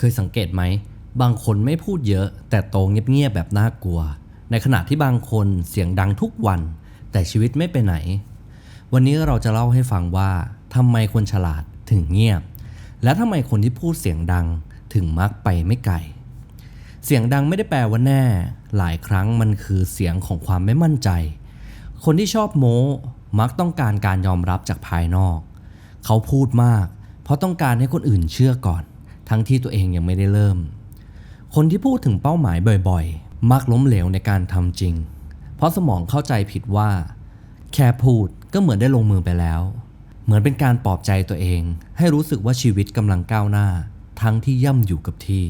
เคยสังเกตไหม บางคนไม่พูดเยอะ แต่โตเงียบๆแบบน่ากลัว ในขณะที่บางคนเสียงดังทุกวัน แต่ชีวิตไม่ไปไหน วันนี้เราจะเล่าให้ฟังว่าทำไมคนฉลาดถึงเงียบ และทำไมคนที่พูดเสียงดังถึงมักไปไม่ไกลเสียงดังไม่ได้แปลว่าแน่ หลายครั้งมันคือเสียงของความไม่มั่นใจ คนที่ชอบโม้ มักต้องการการยอมรับจากภายนอก เขาพูดมาก เพราะต้องการให้คนอื่นเชื่อก่อน ทั้งที่ตัวเองยังไม่ได้เริ่ม คนที่พูดถึงเป้าหมายบ่อยๆ มักล้มเหลวในการทำจริง เพราะสมองเข้าใจผิดว่า แค่พูดก็เหมือนได้ลงมือไปแล้ว เหมือนเป็นการปลอบใจตัวเอง ให้รู้สึกว่าชีวิตกำลังก้าวหน้า ทั้งที่ย่ำอยู่กับที่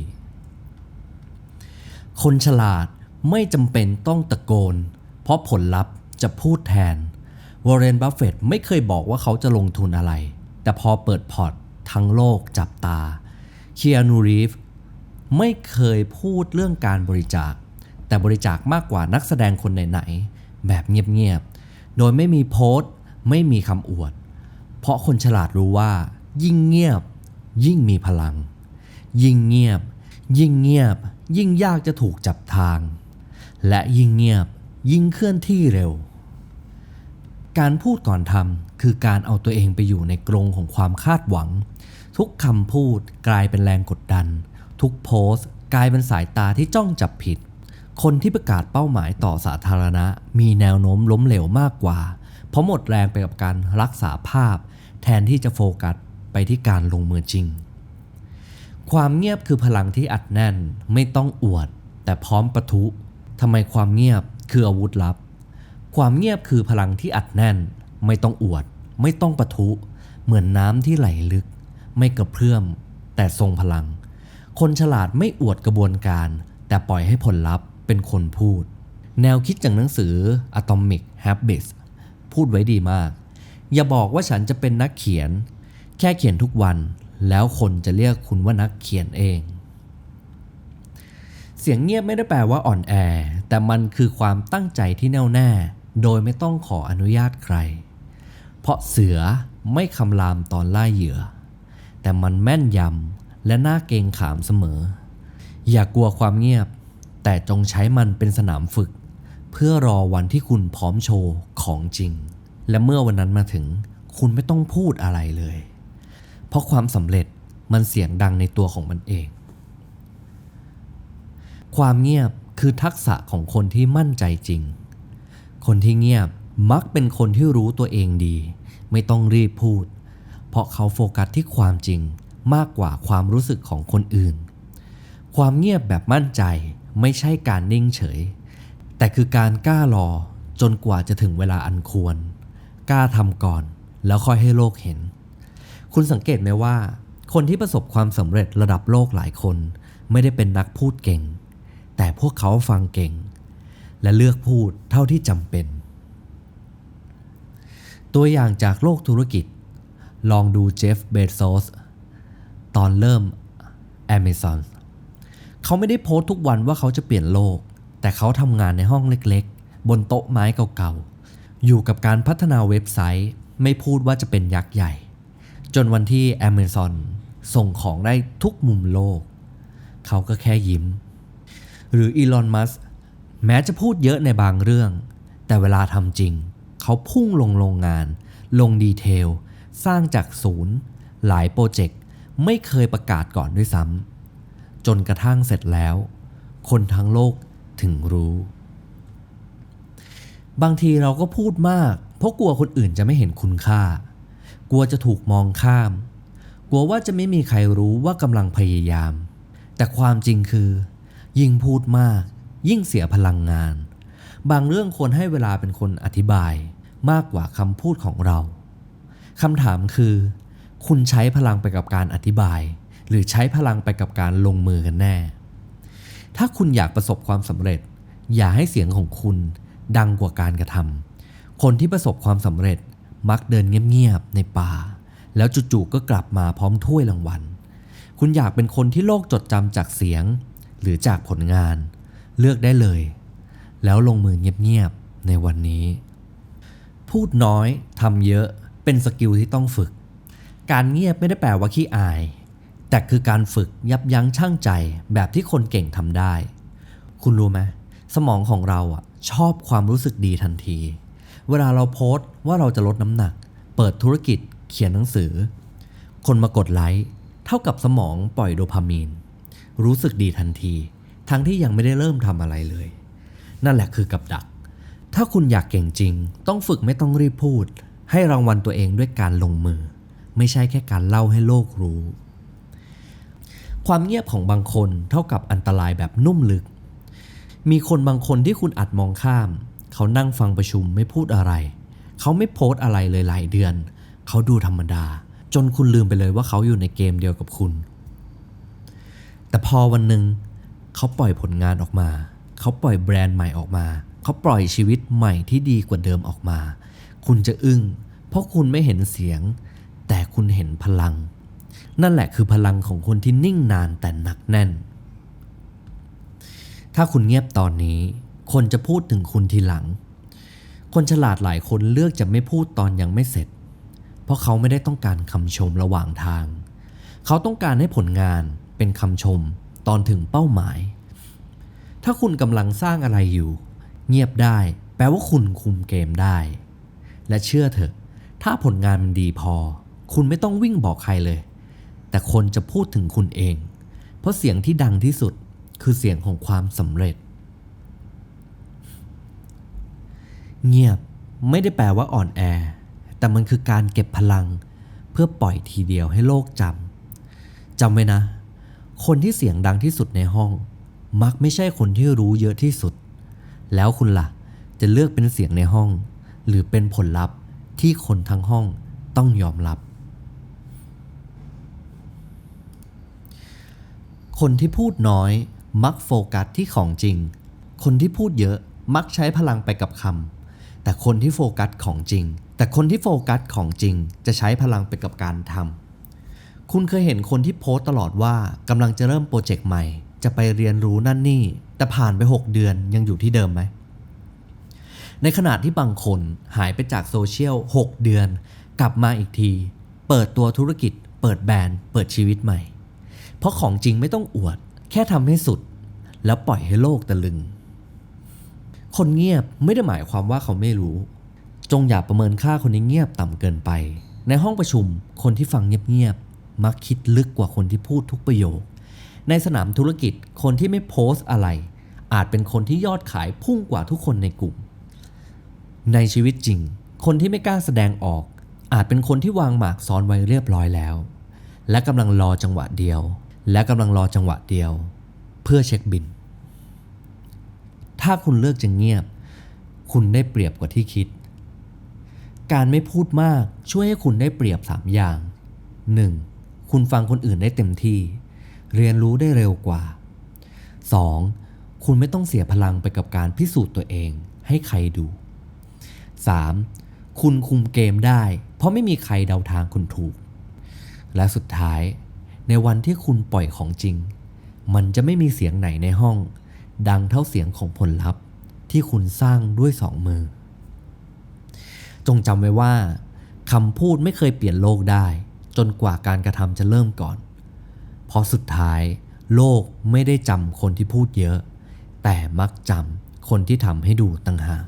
คนฉลาดไม่จำเป็นต้องตะโกน เพราะผลลัพธ์จะพูดแทนวอร์เรน บัฟเฟตไม่เคยบอกว่าเขาจะลงทุนอะไร แต่พอเปิดพอร์ตทั้งโลกจับตา เคียนูรีฟไม่เคยพูดเรื่องการบริจาค แต่บริจาคมากกว่านักแสดงคนไหนๆแบบเงียบๆ โดยไม่มีโพสต์ไม่มีคำอวด เพราะคนฉลาดรู้ว่า ยิ่งเงียบ ยิ่งมีพลัง ยิ่งเงียบ ยิ่งเงียบ ยิ่งยากจะถูกจับทาง และยิ่งเงียบยิ่งเคลื่อนที่เร็ว การพูดก่อนทำคือการเอาตัวเองไปอยู่ในกรงของความคาดหวัง ทุกคำพูดกลายเป็นแรงกดดัน ทุกโพสต์ กลายเป็นสายตาที่จ้องจับผิด คนที่ประกาศเป้าหมายต่อสาธารณะ มีแนวโน้มล้มเหลวมากกว่า เพราะหมดแรงไปกับการรักษาภาพ แทนที่จะโฟกัสไปที่การลงมือจริง ความเงียบคือพลังที่อัดแน่นไม่ต้องอวด แต่พร้อมปะทุทำไมความเงียบคืออาวุธลับ ความเงียบคือพลังที่อัดแน่น ไม่ต้องอวด ไม่ต้องปะทุ เหมือนน้ำที่ไหลลึก ไม่กระเพื่อม แต่ทรงพลัง คนฉลาดไม่อวดกระบวนการ แต่ปล่อยให้ผลลัพธ์เป็นคนพูด แนวคิดจากหนังสือ Atomic Habits พูดไว้ดีมาก อย่าบอกว่าฉันจะเป็นนักเขียน แค่เขียนทุกวัน แล้วคนจะเรียกคุณว่านักเขียนเอง เสียงเงียบไม่ได้แปลว่าอ่อนแอ แต่มันคือความตั้งใจที่แน่วแน่ โดยไม่ต้องขออนุญาตใคร เพราะเสือไม่คำรามตอนล่าเหยื่อ แต่มันแม่นยำและน่าเกรงขามเสมอ อย่ากกลัวความเงียบ แต่จงใช้มันเป็นสนามฝึก เพื่อรอวันที่คุณพร้อมโชว์ของจริง และเมื่อวันนั้นมาถึง คุณไม่ต้องพูดอะไรเลย เพราะความสำเร็จมันเสียงดังในตัวของมันเอง ความเงียบคือทักษะของคนที่มั่นใจจริง คนที่เงียบมักเป็นคนที่รู้ตัวเองดี ไม่ต้องรีบพูด เพราะเขาโฟกัสที่ความจริงมากกว่าความรู้สึกของคนอื่น ความเงียบแบบมั่นใจไม่ใช่การนิ่งเฉย แต่คือการกล้ารอจนกว่าจะถึงเวลาอันควร กล้าทำก่อนแล้วค่อยให้โลกเห็น คุณสังเกตไหมว่า คนที่ประสบความสำเร็จระดับโลกหลายคน ไม่ได้เป็นนักพูดเก่ง แต่พวกเขาฟังเก่ง และเลือกพูดเท่าที่จำเป็น ตัวอย่างจากโลกธุรกิจ ลองดูเจฟเบโซสตอนเริ่ม Amazon เขาไม่ได้โพสต์ทุกวันว่าเขาจะเปลี่ยนโลก แต่เขาทำงานในห้องเล็กๆ บนโต๊ะไม้เก่าๆ อยู่กับการพัฒนาเว็บไซต์ ไม่พูดว่าจะเป็นยักษ์ใหญ่ จนวันที่ Amazon ส่งของได้ทุกมุมโลก เขาก็แค่ยิ้ม หรืออีลอนมัส แม้จะพูดเยอะในบางเรื่อง แต่เวลาทำจริง เขาพุ่งลงโรงงาน ลงดีเทล สร้างจากศูนย์ หลายโปรเจกต์ไม่เคยประกาศก่อนด้วยซ้ำจนกระทั่งเสร็จแล้ว คนทั้งโลกถึงรู้ บางทีเราก็พูดมาก เพราะกลัวคนอื่นจะไม่เห็นคุณค่า กลัวจะถูกมองข้าม กลัวว่าจะไม่มีใครรู้ว่ากำลังพยายาม แต่ความจริงคือ ยิ่งพูดมาก ยิ่งเสียพลังงาน บางเรื่องควรให้เวลาเป็นคนอธิบายมากกว่าคำพูดของเราคำถามคือ คุณใช้พลังไปกับการอธิบาย หรือใช้พลังไปกับการลงมือกันแน่ ถ้าคุณอยากประสบความสำเร็จ อย่าให้เสียงของคุณดังกว่าการกระทำคนที่ประสบความสำเร็จมักเดินเงียบๆในป่า แล้วจู่ๆก็กลับมาพร้อมถ้วยรางวัล คุณอยากเป็นคนที่โลกจดจำจากเสียง หรือจากผลงาน เลือกได้เลย แล้วลงมือเงียบๆในวันนี้ พูดน้อยทำเยอะเป็นสกิลที่ต้องฝึก การเงียบไม่ได้แปลว่าขี้อาย แต่คือการฝึกยับยั้งชั่งใจแบบที่คนเก่งทำได้ คุณรู้ไหมสมองของเราอะชอบความรู้สึกดีทันที เวลาเราโพสต์ว่าเราจะลดน้ำหนัก เปิดธุรกิจเขียนหนังสือ คนมากดไลค์เท่ากับสมองปล่อยโดพามีน รู้สึกดีทันที ทั้งที่ยังไม่ได้เริ่มทำอะไรเลย นั่นแหละคือกับดัก ถ้าคุณอยากเก่งจริง ต้องฝึกไม่ต้องรีบพูด ให้รางวัลตัวเองด้วยการลงมือ ไม่ใช่แค่การเล่าให้โลกรู้ ความเงียบของบางคนเท่ากับอันตรายแบบนุ่มลึก มีคนบางคนที่คุณอาจมองข้าม เขานั่งฟังประชุมไม่พูดอะไร เขาไม่โพสอะไรเลยหลายเดือน เขาดูธรรมดา จนคุณลืมไปเลยว่าเขาอยู่ในเกมเดียวกับคุณ แต่พอวันหนึ่ง เขาปล่อยผลงานออกมา เขาปล่อยแบรนด์ใหม่ออกมา เขาปล่อยชีวิตใหม่ที่ดีกว่าเดิมออกมา คุณจะอึ้ง เพราะคุณไม่เห็นเสียง แต่คุณเห็นพลัง นั่นแหละคือพลังของคนที่นิ่งนานแต่หนักแน่น ถ้าคุณเงียบตอนนี้ คนจะพูดถึงคุณทีหลัง คนฉลาดหลายคนเลือกจะไม่พูดตอนยังไม่เสร็จ เพราะเขาไม่ได้ต้องการคำชมระหว่างทาง เขาต้องการให้ผลงานเป็นคำชม ตอนถึงเป้าหมาย ถ้าคุณกำลังสร้างอะไรอยู่ เงียบได้ แปลว่าคุณคุมเกมได้ และเชื่อเถอะ ถ้าผลงานมันดีพอ คุณไม่ต้องวิ่งบอกใครเลย แต่คนจะพูดถึงคุณเอง เพราะเสียงที่ดังที่สุดคือเสียงของความสำเร็จ เงียบไม่ได้แปลว่าอ่อนแอ แต่มันคือการเก็บพลัง เพื่อปล่อยทีเดียวให้โลกจำจำไว้นะ คนที่เสียงดังที่สุดในห้อง มักไม่ใช่คนที่รู้เยอะที่สุด แล้วคุณละ่ะ จะเลือกเป็นเสียงในห้อง หรือเป็นผลลัพธ์ที่คนทั้งห้องต้องยอมรับ คนที่พูดน้อยมักโฟกัสที่ของจริง คนที่พูดเยอะมักใช้พลังไปกับคำแต่คนที่โฟกัสของจริง แต่คนที่โฟกัสของจริง จะใช้พลังไปกับการทำ คุณเคยเห็นคนที่โพสต์ตลอดว่ากำลังจะเริ่มโปรเจกต์ใหม่ จะไปเรียนรู้นั่นนี่ แต่ผ่านไป 6 เดือนยังอยู่ที่เดิมไหม ในขณะที่บางคนหายไปจากโซเชียล 6 เดือน กลับมาอีกที เปิดตัวธุรกิจ เปิดแบรนด์ เปิดชีวิตใหม่ เพราะของจริงไม่ต้องอวด แค่ทำให้สุด แล้วปล่อยให้โลกตะลึง คนเงียบไม่ได้หมายความว่าเขาไม่รู้ จงอย่าประเมินค่าคนที่เงียบต่ำเกินไป ในห้องประชุมคนที่ฟังเงียบๆ มักคิดลึกกว่าคนที่พูดทุกประโยค ในสนามธุรกิจคนที่ไม่โพสต์อะไร อาจเป็นคนที่ยอดขายพุ่งกว่าทุกคนในกลุ่ม ในชีวิตจริง คนที่ไม่กล้าแสดงออก อาจเป็นคนที่วางหมากซ้อนไว้เรียบร้อยแล้ว และกำลังรอจังหวะเดียว และกำลังรอจังหวะเดียว เพื่อเช็คบิน ถ้าคุณเลือกจะเงียบ คุณได้เปรียบกว่าที่คิดการไม่พูดมากช่วยให้คุณได้เปรียบ 3 อย่าง 1. คุณฟังคนอื่นได้เต็มที่ เรียนรู้ได้เร็วกว่า 2. คุณไม่ต้องเสียพลังไปกับการพิสูจน์ตัวเองให้ใครดู 3. คุณคุมเกมได้ เพราะไม่มีใครเดาทางคุณถูก และสุดท้าย ในวันที่คุณปล่อยของจริง มันจะไม่มีเสียงไหนในห้อง ดังเท่าเสียงของผลลัพธ์ที่คุณสร้างด้วยสองมือ จงจำไว้ว่าคำพูดไม่เคยเปลี่ยนโลกได้ นกว่าการกระทำจะเริ่มก่อน เพราะสุดท้ายโลกไม่ได้จำคนที่พูดเยอะ แต่มักจำคนที่ทำให้ดูต่างหาก